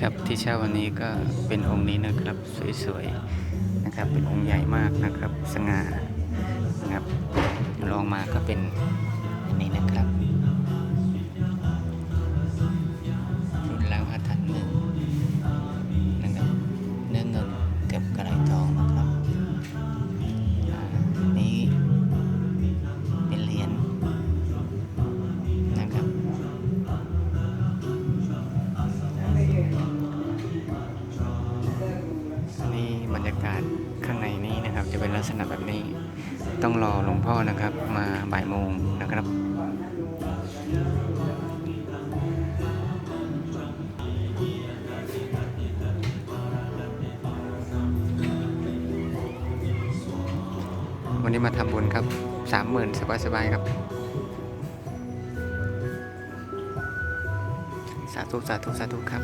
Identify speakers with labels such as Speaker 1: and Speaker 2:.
Speaker 1: ครับที่เช่าวันนี้ก็เป็นองค์นี้นะครับสวยๆนะครับ เป็นองค์ใหญ่มากนะครับ สง่านะครับลองมาก็เป็นอันนี้นะครับ เป็นลักษณะแบบนี้ ต้องรอหลวงพ่อนะครับมาบ่ายโมงนะครับวันนี้มาทำบุญครับสามหมื่นสบายๆครับ สาธุสาธุสาธุครับ